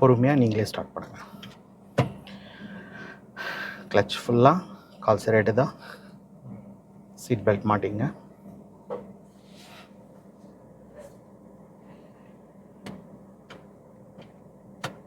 பொறுமையாக நீங்களே ஸ்டார்ட் பண்ணுங்கள் கிளச் ஃபுல்லாக கால் ரேட்டு தான் சீட் பெல்ட் மாட்டிங்க.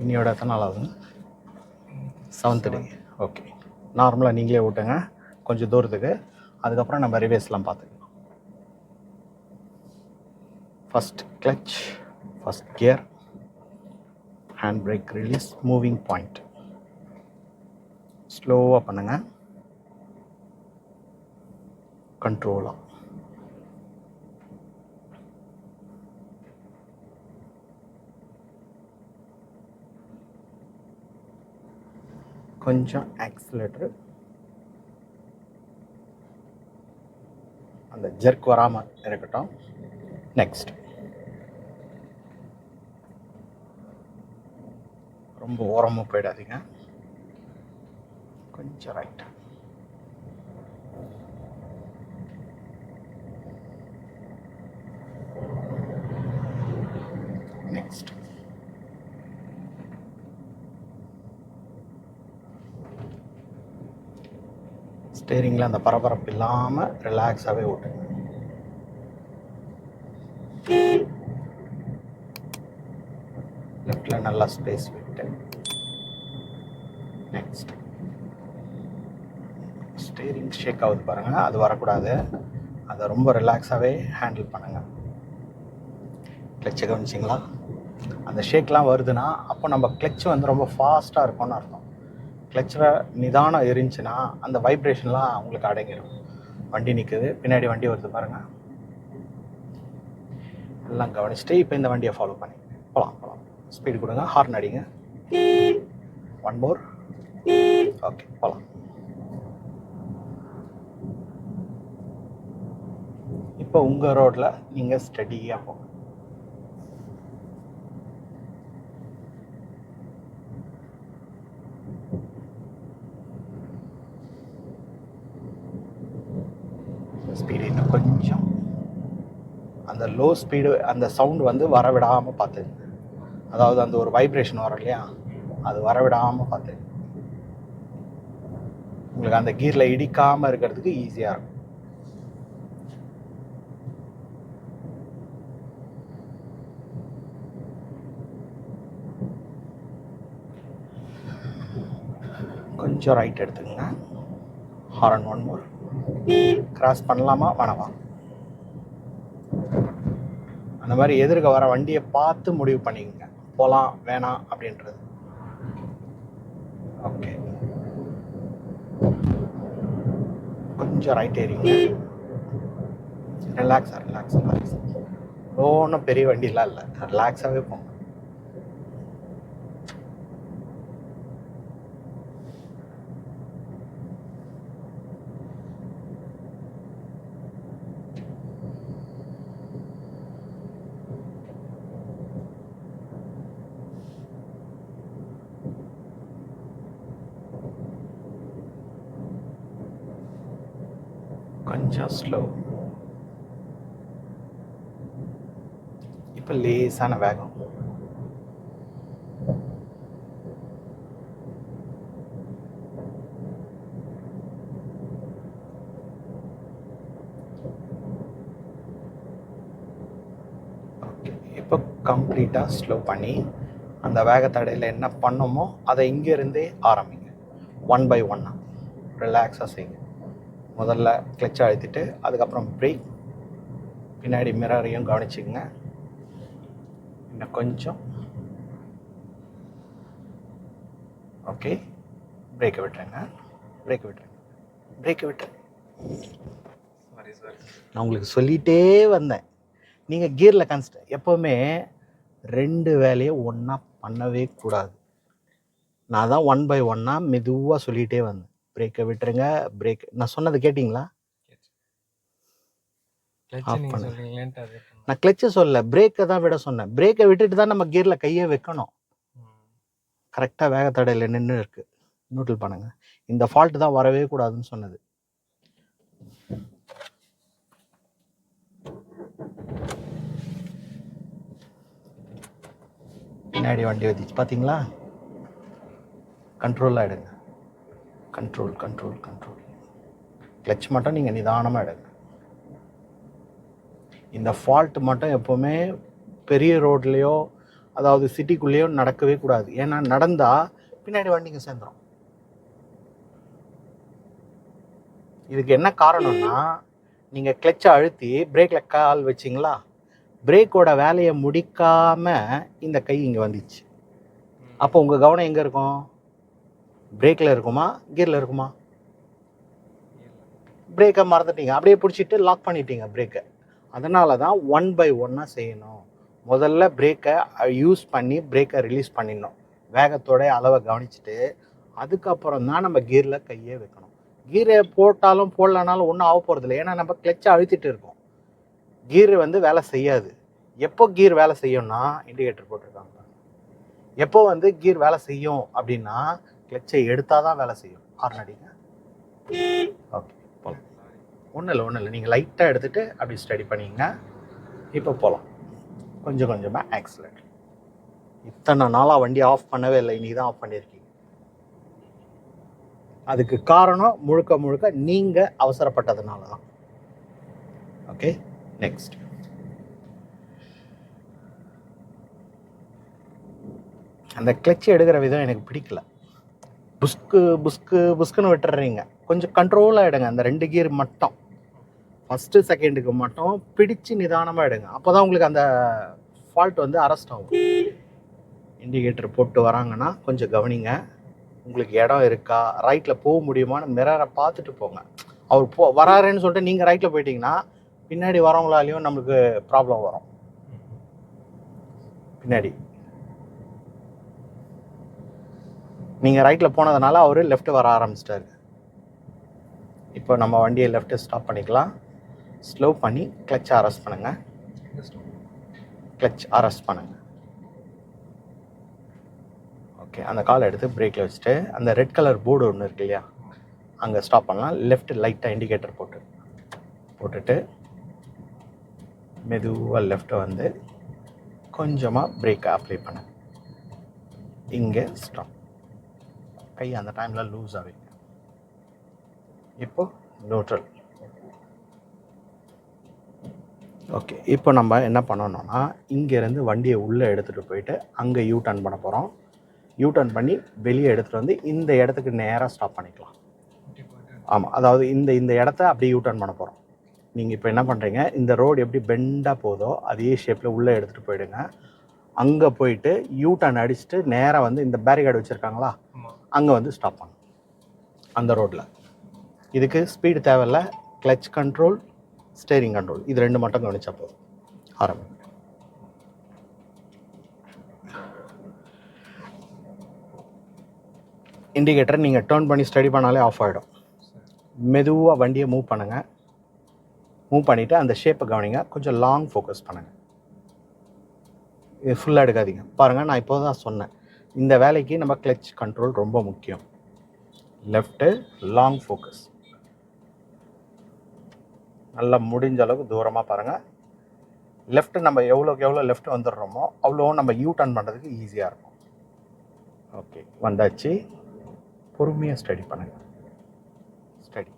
இன்னியோட எத்தனை நாள் ஆகுது? செவன்த் டே ஓகே நார்மலாக நீங்களே ஓட்டுங்க. கொஞ்சம் தூரத்துக்கு. அதுக்கப்புறம் நம்ம ரிவேஸ்லாம் பார்த்துக்கலாம். First clutch first gear hand brake release moving point ஸ்லோவாக பண்ணுங்கள் கண்ட்ரோலாக கொஞ்சம் ஆக்சிலேட்டரு அந்த ஜெர்க் வராமல் இருக்கட்டும். நெக்ஸ்ட் ரொம்ப ஓரமாக போயிடாதீங்க. கொஞ்சம் ரைட் நெக்ஸ்ட் ஸ்டேரிங்கில் அந்த பரபரப்பு இல்லாமல் ரிலாக்ஸாகவே ஓட்டுங்க லெஃப்டில் நல்லா ஸ்பேஸ் விட்டு நெக்ஸ்ட் ஸ்டேரிங் ஷேக் ஆகுது பாருங்கள் அது வரக்கூடாது. அதை ரொம்ப ரிலாக்ஸாகவே ஹேண்டில் பண்ணுங்கள் கிளச்சை கவனிச்சிங்களா? அந்த ஷேக்லாம் வருதுன்னா அப்போ நம்ம கிளச் வந்து ரொம்ப ஃபாஸ்ட்டாக இருக்கும்னு அர்த்தம். கிளச்சில் நிதானம் இருந்துச்சுன்னா அந்த வைப்ரேஷன்லாம் அவங்களுக்கு அடங்கிடும் வண்டி நிற்குது பின்னாடி வண்டி வருது பாருங்கள் எல்லாம் கவனிச்சுட்டு இப்போ இந்த வண்டியை ஃபாலோ பண்ணி. போகலாம் போகலாம் ஸ்பீடு கொடுங்க. ஹார்ன் அடிங்க. ஒன் மோர் ஓகே போகலாம் இப்போ உங்கள் ரோட்டில் நீங்கள் ஸ்டடியாக போங்க. ஸ்பீடு இன்னும் கொஞ்சம். அந்த லோ ஸ்பீடு அந்த சவுண்ட் வந்து வரவிடாமல் பார்த்துங்க. அதாவது அந்த ஒரு வைப்ரேஷன் வரும் இல்லையா? அது வர விடாமல் பார்த்து. உங்களுக்கு அந்த கீரில் இடிக்காமல் இருக்கிறதுக்கு ஈஸியாக இருக்கும். கொஞ்சம் ரைட் எடுத்துக்கங்க. ஹாரன் ஒன் மோர் கிராஸ் பண்ணலாமா? வேணாமா? அந்த மாதிரி எதிர்க்க வர வண்டியை பார்த்து முடிவு பண்ணிக்கங்க. போகலாம் வேணாம் அப்படின்றது. ஓகே கொஞ்சம் ரைட் ஏறிங்க ரிலாக்ஸாக ரிலாக்ஸ் ரிலாக்ஸ் ஒன்றும் பெரிய வண்டிலாம் இல்லை. ரிலாக்ஸாகவே போங்க கொஞ்சம் ஸ்லோ இப்போ லேசான வேகம். இப்போ கம்ப்ளீட்டாக ஸ்லோ பண்ணி அந்த வேகத்தடையில் என்ன பண்ணோமோ அதை இங்கேருந்தே ஆரம்பிங்க. ஒன் பை ஒன்னாக ரிலாக்ஸாக செய்யுங்க. முதல்ல கிளச்சை அழுத்திட்டு அதுக்கப்புறம் பிரேக் பின்னாடி மிரரையும் கவனிச்சுக்கங்க. இன்னும் கொஞ்சம். ஓகே பிரேக்கை விட்டுருங்க. பிரேக்கை விட்டுருங்க. பிரேக்கை சார் நான் உங்களுக்கு சொல்லிகிட்டே வந்தேன். நீங்கள் கியரில் கான்ஸ்ட் எப்போவுமே ரெண்டு வேலையை ஒன்றா பண்ணவே கூடாது. நான் தான் ஒன் பை ஒன்னாக மெதுவாக சொல்லிகிட்டே வந்தேன். பிரேக்கை விட்டுருங்க. பிரேக் நான் சொன்னது கேட்டிங்களா. நான் கிளச்சை சொல்ல பிரேக்கை தான் விட சொன்னேன். பிரேக்கை விட்டுட்டு தான் நம்ம கியரில் கையை வைக்கணும். கரெக்டாக வேகத்தடையில் நின்று இருக்கு. நோட்டில் பண்ணுங்க. இந்த ஃபால்ட் தான் வரவே கூடாதுன்னு சொன்னது. பின்னாடி வண்டி வந்துச்சு பார்த்தீங்களா கண்ட்ரோலாக எடுங்க. கண்ட்ரோல் கண்ட்ரோல் கண்ட்ரோல் கிளச் மட்டும் நீங்கள் நிதானமாக எடுங்க. இந்த ஃபால்ட் மட்டும் எப்போவுமே பெரிய ரோட்லேயோ அதாவது சிட்டிக்குள்ளேயோ நடக்கவே கூடாது. ஏன்னா நடந்தால் பின்னாடி வண்டிங்க சேர்ந்துடும் இதுக்கு என்ன காரணம்னா நீங்கள் கிளச்சை அழுத்தி பிரேக்கில் கால் வச்சிங்களா? பிரேக்கோட வேலையை முடிக்காமல் இந்த கை இங்கே வந்துச்சு. அப்போ உங்கள் கவனம் எங்கே இருக்கும்? பிரேக்கில் இருக்குமா? கியரில் இருக்குமா? பிரேக்கை மறந்துட்டீங்க. அப்படியே பிடிச்சிட்டு லாக் பண்ணிட்டீங்க பிரேக்கை அதனால தான் ஒன் பை ஒன்னாக செய்யணும். முதல்ல பிரேக்கை யூஸ் பண்ணி பிரேக்கை ரிலீஸ் பண்ணிடணும். வேகத்தோட அளவை கவனிச்சுட்டு அதுக்கப்புறம் தான் நம்ம கீரில் கையே வைக்கணும். கீரை போட்டாலும் போடலனாலும் ஒன்றும் ஆக போகிறதில்ல ஏன்னா நம்ம கிளச்சை அழுத்திட்டு இருக்கோம். கீர் வந்து வேலை செய்யாது. எப்போ கீர் வேலை செய்யும்னா இண்டிகேட்டர் போட்டிருக்காங்க எப்போ வந்து கீர் வேலை செய்யும் அப்படின்னா கிளச்சை எடுத்தால் தான் வேலை செய்யும். ஹார்ன் அடிங்க ஓகே போகலாம் ஒன்றும் இல்லை ஒன்றும் இல்லை. நீங்கள் லைட்டாக எடுத்துகிட்டு அப்படி ஸ்டடி பண்ணிங்க இப்போ போகலாம் கொஞ்சம் கொஞ்சமாக ஆக்சிடென்ட் இத்தனை நாளாக வண்டி ஆஃப் பண்ணவே இல்லை இன்னைக்கு தான் ஆஃப் பண்ணியிருக்கீங்க. அதுக்கு காரணம் முழுக்க முழுக்க நீங்கள் அவசரப்பட்டதுனால தான். ஓகே நெக்ஸ்ட் அந்த கிளச் எடுக்கிற விதம் எனக்கு பிடிக்கல. புஸ்கு புஸ்கு புஸ்குன்னு விட்டுறீங்க. கொஞ்சம் கண்ட்ரோலாக எடுங்க. அந்த ரெண்டு கியர் மட்டும். ஃபஸ்ட்டு செகண்டுக்கு மட்டும் பிடிச்சு நிதானமாக எடுங்க. அப்போ தான் உங்களுக்கு அந்த ஃபால்ட் வந்து அரெஸ்ட் ஆகும். இண்டிகேட்டர் போட்டு வராங்கன்னா கொஞ்சம் கவனிங்க. உங்களுக்கு இடம் இருக்கா? ரைட்டில் போக முடியுமான்னு மிரரை பார்த்துட்டு போங்க. அவர் போ வராருன்னு சொல்லிட்டு நீங்கள் ரைட்டில் போயிட்டீங்கன்னா பின்னாடி வரவங்களாலையும் நம்மளுக்கு ப்ராப்ளம் வரும். பின்னாடி. நீங்கள் ரைட்டில் போனதுனால அவர் லெஃப்ட் வர ஆரம்பிச்சிட்டாரு. இப்போ நம்ம வண்டியை லெஃப்ட்டு ஸ்டாப் பண்ணிக்கலாம். ஸ்லோ பண்ணி கிளச் அரெஸ்ட் பண்ணுங்கள் கிளச் அரெஸ்ட் பண்ணுங்கள் ஓகே அந்த கால் எடுத்து பிரேக்கில் வச்சுட்டு அந்த ரெட் கலர் போர்டு ஒன்று இருக்கு இல்லையா? அங்கே ஸ்டாப் பண்ணலாம். லெஃப்ட் லைட்டாக இண்டிகேட்டர் போட்டு போட்டுட்டு மெதுவாக லெஃப்ட்டை வந்து கொஞ்சமாக பிரேக்கை அப்ளை பண்ணு இங்கே ஸ்டாப் கை அந்த டைமில் லூஸ் ஆகிங்க இப்போ நியூட்ரல் ஓகே இப்போ நம்ம என்ன பண்ணணும்னா இங்கேருந்து வண்டியை உள்ளே எடுத்துகிட்டு போயிட்டு அங்கே யூ டர்ன் பண்ண போகிறோம் யூ டர்ன் பண்ணி வெளியே எடுத்துகிட்டு வந்து இந்த இடத்துக்கு நேராக ஸ்டாப் பண்ணிக்கலாம். ஆமாம் அதாவது இந்த இந்த இடத்த அப்படியே யூ டர்ன் பண்ண போகிறோம் நீங்கள் இப்போ என்ன பண்ணுறீங்க இந்த ரோடு எப்படி பெண்டாக போதோ அதே ஷேப்பில் உள்ளே எடுத்துகிட்டு போயிடுங்க. அங்கே போயிட்டு யூ டர்ன் அடிச்சுட்டு நேராக வந்து இந்த பேரிகார்டு வச்சுருக்காங்களா? அங்கே வந்து ஸ்டாப் பண்ணும். அந்த ரோட்டில் இதுக்கு ஸ்பீடு தேவையில்ல. கிளச் கண்ட்ரோல் ஸ்டேரிங் கண்ட்ரோல் இது ரெண்டு மட்டும் கவனிச்சா போதும். ஆரம்பி இண்டிகேட்டர் நீங்கள் டேர்ன் பண்ணி ஸ்டடி பண்ணாலே ஆஃப் ஆகிடும் மெதுவாக வண்டியை மூவ் பண்ணுங்கள் மூவ் பண்ணிவிட்டு அந்த ஷேப்பை கவனிங்க. கொஞ்சம் லாங் ஃபோக்கஸ் பண்ணுங்கள் இது ஃபுல்லாக எடுக்காதீங்க. பாருங்கள் நான் இப்போ தான் சொன்னேன். இந்த வேலைக்கு நம்ம கிளச் கண்ட்ரோல் ரொம்ப முக்கியம். லெஃப்ட்டு லாங் ஃபோக்கஸ் நல்லா முடிஞ்ச அளவுக்கு தூரமாக பாருங்கள் லெஃப்ட் நம்ம எவ்வளோக்கு எவ்வளோ லெஃப்ட் வந்துடுறோமோ அவ்வளோ நம்ம யூ டர்ன் பண்ணுறதுக்கு ஈஸியாக இருக்கும். ஓகே வந்தாச்சு. பொறுமையாக ஸ்டடி பண்ணுங்கள் ஸ்டடி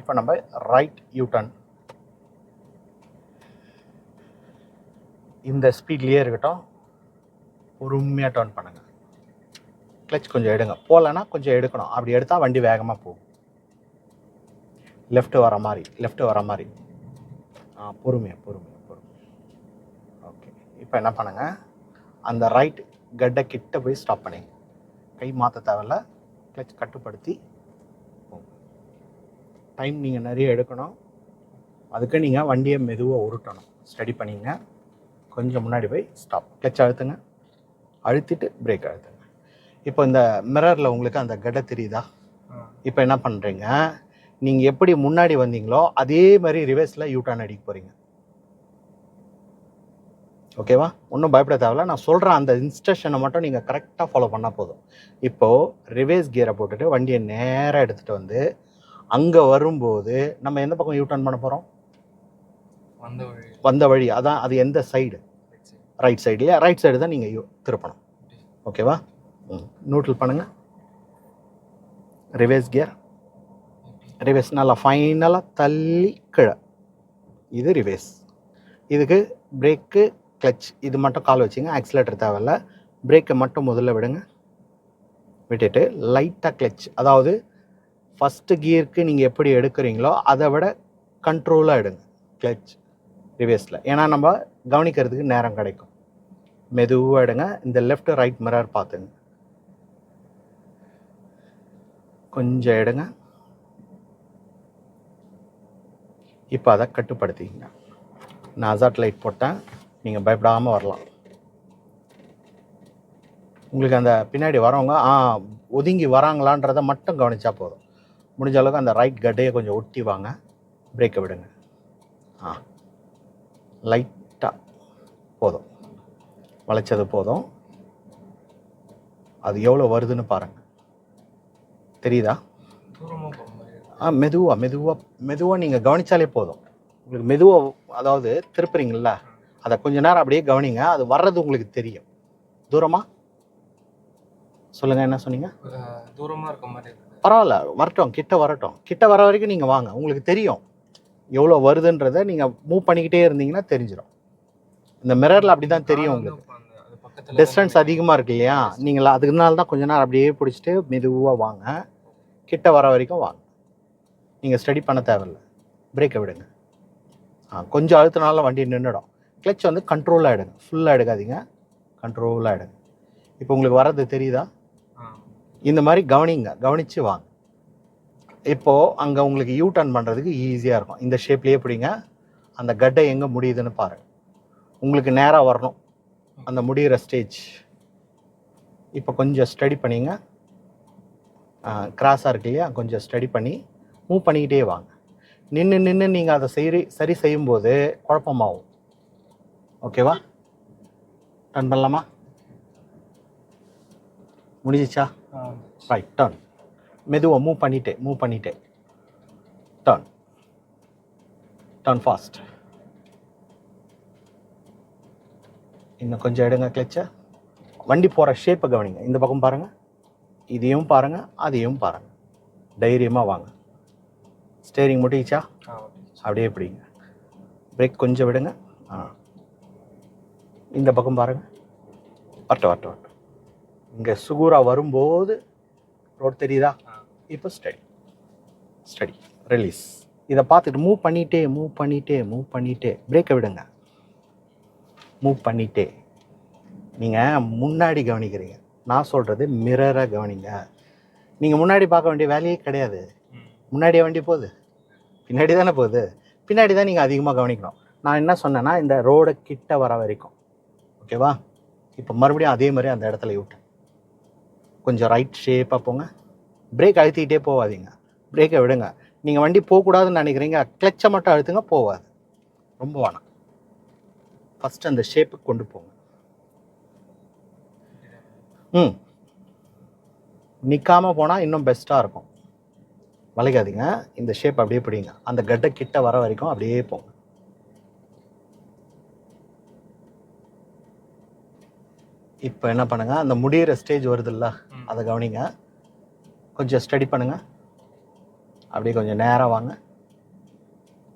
இப்போ நம்ம ரைட் யூ டர்ன் இந்த ஸ்பீட்லேயே இருக்கட்டும். பொறுமையாக டர்ன் பண்ணுங்கள் கிளச் கொஞ்சம் எடுங்க. போகலன்னா கொஞ்சம் எடுக்கணும். அப்படி எடுத்தால் வண்டி வேகமாக போகும். லெஃப்ட் வர மாதிரி லெஃப்ட் வர மாதிரி. ஆ பொறுமையாக பொறுமையாக பொறுமையாக ஓகே இப்போ என்ன பண்ணுங்கள் அந்த ரைட் கட்டை கிட்ட போய் ஸ்டாப் பண்ணிங்க கை மாற்ற தேவையில்ல. கிளச் கட்டுப்படுத்தி டைம் நீங்கள் நிறைய எடுக்கணும். அதுக்கு நீங்கள் வண்டியை மெதுவாக உருட்டணும். ஸ்டடி பண்ணிங்க கொஞ்சம் முன்னாடி போய் ஸ்டாப் கிளச் அழுத்துங்க. அழுத்திட்டு பிரேக் அழுத்துங்க இப்போ இந்த மிரரில் உங்களுக்கு அந்த கட்டை தெரியுதா? இப்போ என்ன பண்ணுறீங்க நீங்கள் எப்படி முன்னாடி வந்தீங்களோ அதே மாதிரி ரிவர்ஸில் யூட்டர்ன் அடிக்க போகிறீங்க ஓகேவா ஒன்றும் பயப்பட தேவையில்ல. நான் சொல்கிற அந்த இன்ஸ்ட்ரக்ஷனை மட்டும் நீங்கள் கரெக்டாக ஃபாலோ பண்ணால் போதும். இப்போது ரிவர்ஸ் கியரை போட்டுட்டு வண்டியை நேராக எடுத்துகிட்டு வந்து அங்கே வரும்போது நம்ம எந்த பக்கம் யூட்டர்ன் பண்ண போகிறோம் வந்த வழி. வந்த வழி. அதான் அது எந்த சைடு ரைட் சைட்லையா ரைட் சைடு தான் நீங்கள் திருப்பணும். ஓகேவா ம். நியூட்ரல் பண்ணுங்கள் ரிவேஸ் கியர் ரிவேஸ் நல்லா ஃபைனலாக தள்ளி கீழே. இது ரிவேஸ் இதுக்கு பிரேக்கு கிளச் இது மட்டும் கால் வச்சுங்க. ஆக்சிலேட்டர் தேவையில்ல. பிரேக்கை மட்டும் முதல்ல விடுங்க. விட்டுட்டு லைட்டாக கிளச் அதாவது ஃபஸ்ட்டு கியருக்கு நீங்கள் எப்படி எடுக்கிறீங்களோ அதை விட கண்ட்ரோலாக எடுங்க. கிளச் ரிவேஸில் ஏன்னா நம்ம கவனிக்கிறதுக்கு நேரம் கிடைக்கும். மெதுவாக எடுங்க. இந்த லெஃப்ட் ரைட் மிரர் பார்த்துங்க. கொஞ்சம் எடுங்க. இப்போ அதை கட்டுப்படுத்திக்கங்க. நான் அசாட் லைட் போட்டேன். நீங்கள் பயப்படாமல் வரலாம். உங்களுக்கு அந்த பின்னாடி வரவங்க ஆ ஒதுங்கி வராங்களான்றதை மட்டும் கவனித்தா போதும். முடிஞ்ச அளவுக்கு அந்த ரைட் கட்டையை கொஞ்சம் ஒட்டி வாங்க. பிரேக்கை விடுங்க. ஆ. லைட் போதும். வளைச்சது போதும். அது எவ்வளோ வருதுன்னு பாருங்கள் தெரியுதா? தூரமாக. ஆ மெதுவாக மெதுவாக மெதுவாக நீங்கள் கவனிச்சாலே போதும். உங்களுக்கு மெதுவாக அதாவது திருப்புறீங்கள அதை கொஞ்ச நேரம் அப்படியே கவனிங்க அது வர்றது உங்களுக்கு தெரியும். தூரமா? சொல்லுங்கள் என்ன சொன்னீங்க? தூரமாக இருக்க மாதிரி பரவாயில்ல வரட்டும் கிட்ட வரட்டும். கிட்ட வர வரைக்கும் நீங்கள் வாங்க உங்களுக்கு தெரியும். எவ்வளோ வருதுன்றதை நீங்கள் மூவ் பண்ணிக்கிட்டே இருந்தீங்கன்னா தெரிஞ்சிடும் இந்த மிரரில் அப்படி தான் தெரியும் உங்களுக்கு. டிஸ்டன்ஸ் அதிகமாக இருக்கு இல்லையா? நீங்கள் அதுக்குனால தான் கொஞ்ச நேரம் அப்படியே பிடிச்சிட்டு மெதுவாக வாங்க. கிட்ட வர வரைக்கும் வாங்க. நீங்கள் ஸ்டடி பண்ண தேவையில்ல. பிரேக்கை விடுங்க. ஆ கொஞ்சம் அழுத்தினால வண்டி நின்றுடும் கிளச் வந்து கண்ட்ரோலாக எடுங்க. ஃபுல்லாக எடுக்காதீங்க. கண்ட்ரோலாக எடுங்க. இப்போ உங்களுக்கு வர்றது தெரியுதா? இந்த மாதிரி கவனிங்க. கவனித்து வாங்க. இப்போது அங்கே உங்களுக்கு யூ டர்ன் பண்ணுறதுக்கு ஈஸியாக இருக்கும். இந்த ஷேப்லேயே பிடிங்க. அந்த கட்டை எங்கே முடியுதுன்னு பாருங்க. உங்களுக்கு நேராக வரணும். அந்த முடிகிற ஸ்டேஜ் இப்போ கொஞ்சம் ஸ்டடி பண்ணிங்க. கிராஸாக இருக்கு இல்லையா? கொஞ்சம் ஸ்டடி பண்ணி மூவ் பண்ணிக்கிட்டே வாங்க. நின்று நின்று நீங்கள் அதை சரி சரி செய்யும்போது குழப்பமாகும். ஓகேவா டர்ன் பண்ணலாமா? முடிஞ்சிச்சா? ரைட் டர்ன் மெதுவாக மூவ் பண்ணிட்டே மூவ் பண்ணிட்டே டர்ன் டர்ன் ஃபாஸ்ட் இன்னும் கொஞ்சம் எடுங்க கிளச்ச. வண்டி போகிற ஷேப்பை கவனிங்க. இந்த பக்கம் பாருங்கள் இதையும் பாருங்கள் அதையும் பாருங்கள் தைரியமாக வாங்க. ஸ்டேரிங் முட்டிச்சா அப்படியே பிடிங்க. பிரேக் கொஞ்சம் விடுங்க. ஆ. இந்த பக்கம் பாருங்கள் வரட்டும் வரட்டும் வரட்டும். இங்கே சுகூரா வரும்போது ரோட் தெரியுதா? இப்போ ஸ்டடி ஸ்டடி ரிலீஸ் இதை பார்த்துட்டு மூவ் பண்ணிட்டே மூவ் பண்ணிட்டே மூவ் பண்ணிட்டே. பிரேக்கை விடுங்க. மூவ் பண்ணிட்டே நீங்கள் முன்னாடி கவனிக்கிறீங்க. நான் சொல்கிறது மிரராக கவனிங்க. நீங்கள் முன்னாடி பார்க்க வேண்டிய வேலையே கிடையாது. முன்னாடியே வண்டி போகுது. பின்னாடி தானே போகுது. பின்னாடி தான் நீங்கள் அதிகமாக கவனிக்கணும். நான் என்ன சொன்னேன்னா இந்த ரோடை கிட்ட வர வரைக்கும். ஓகேவா இப்போ மறுபடியும் அதே மாதிரி அந்த இடத்துல விட்டேன். கொஞ்சம் ரைட் ஷேப்பாக போங்க. பிரேக் அழுத்திக்கிட்டே போகாதீங்க பிரேக்கை விடுங்க. நீங்கள் வண்டி போகக்கூடாதுன்னு நினைக்கிறீங்க. கிளச்சை மட்டும் அழுத்துங்க போகாது. ரொம்ப வேணாம். ஃபஸ்ட்டு அந்த ஷேப்புக்கு கொண்டு போங்க. ம். நிற்காம போனால் இன்னும் பெஸ்ட்டாக இருக்கும். வளைக்காதீங்க. இந்த ஷேப் அப்படியே பிடிங்க. அந்த கட்டை கிட்ட வர வரைக்கும் அப்படியே போங்க. இப்போ என்ன பண்ணுங்க? அந்த முடியிற ஸ்டேஜ் வருதுல்ல. அதை கவனிங்க. கொஞ்சம் ஸ்டடி பண்ணுங்க. அப்படியே கொஞ்சம் நேராக வாங்க.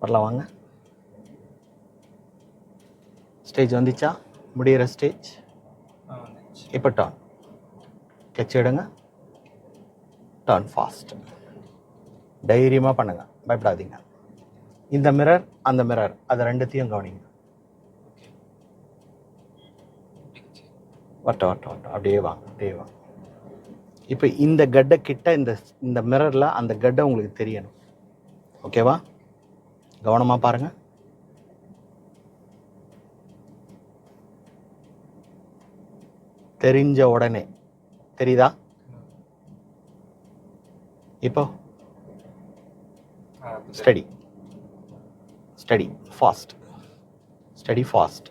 வரலாம் வாங்க. ஸ்டேஜ் வந்துச்சா? முடியிற ஸ்டேஜ் இப்போ டான் கிளச் எடுங்க. டர்ன் ஃபாஸ்ட் தைரியமாக பண்ணுங்க. பயப்படாதீங்க. இந்த மிரர் அந்த மிரர் அதை ரெண்டுத்தையும் கவனிங்க. வட்ட வட்ட வட்டம் அப்படியே வாங்க அப்படியே வாங்க. இப்போ இந்த கட்டை கிட்ட இந்த இந்த மிரரில் அந்த கட்டை உங்களுக்கு தெரியணும். ஓகேவா கவனமாக பாருங்கள் தெரிஞ்ச உடனே. தெரியுதா? இப்போ. Steady steady fast steady fast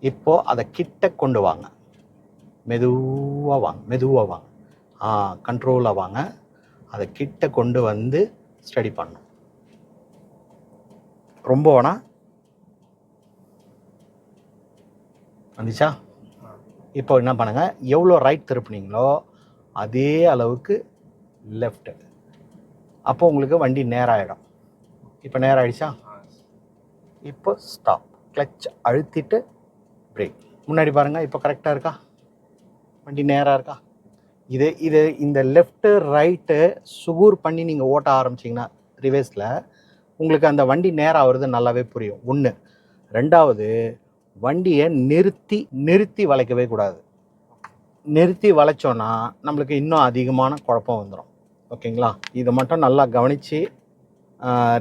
இப்போ அதை கிட்ட கொண்டு வாங்க. மெதுவாக வாங்க. மெதுவாக வாங்க. கண்ட்ரோலாக வாங்க. அதை கிட்ட கொண்டு வந்து ஸ்டடி பண்ணணும். ரொம்ப வேணா? வந்துச்சா? இப்போ என்ன பண்ணுங்கள் எவ்வளோ ரைட் திருப்புனீங்களோ அதே அளவுக்கு லெஃப்ட்டு அப்போ உங்களுக்கு வண்டி நேராகிடும் இப்போ நேரம் ஆகிடுச்சா இப்போ ஸ்டாப் கிளச் அழுத்திட்டு பிரேக் முன்னாடி பாருங்கள் இப்போ கரெக்டாக இருக்கா? வண்டி நேராக இருக்கா? இது இது இந்த லெஃப்ட்டு ரைட்டு சுகூர் பண்ணி நீங்கள் ஓட்ட ஆரம்பிச்சிங்கன்னா ரிவேஸில் உங்களுக்கு அந்த வண்டி நேராக வருது நல்லாவே புரியும். ஒன்று ரெண்டாவது வண்டியை நிறுத்தி நிறுத்தி வளைக்கவே கூடாது. நிறுத்தி வளைச்சோன்னா நம்மளுக்கு இன்னும் அதிகமான குழப்பம் வந்துடும் ஓகேங்களா? இதை மட்டும் நல்லா கவனித்து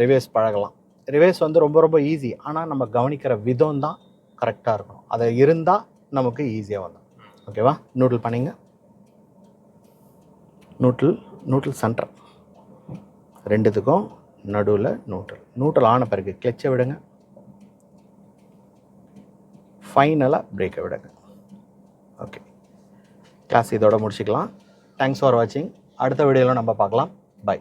ரிவேஸ் பழகலாம். ரிவேஸ் வந்து ரொம்ப ரொம்ப ஈஸி ஆனால் நம்ம கவனிக்கிற விதம் தான் கரெக்டாக இருக்கணும். அதை இருந்தால் நமக்கு ஈஸியாக வந்துடும் ஓகேவா? நூடுல் பண்ணிங்க. நூட்டில் நூட்டில் சென்டர் ரெண்டுத்துக்கும் நடுவில் நூட்டல் நூட்டல் ஆன பிறகு கிளச்சை விடுங்க. ஃபைனலாக பிரேக்கை விடுங்க. ஓகே கிளாஸ் இதோட முடிச்சுக்கலாம். தேங்க்ஸ் ஃபார் வாட்சிங் அடுத்த வீடியோவில் நம்ம பார்க்கலாம். பை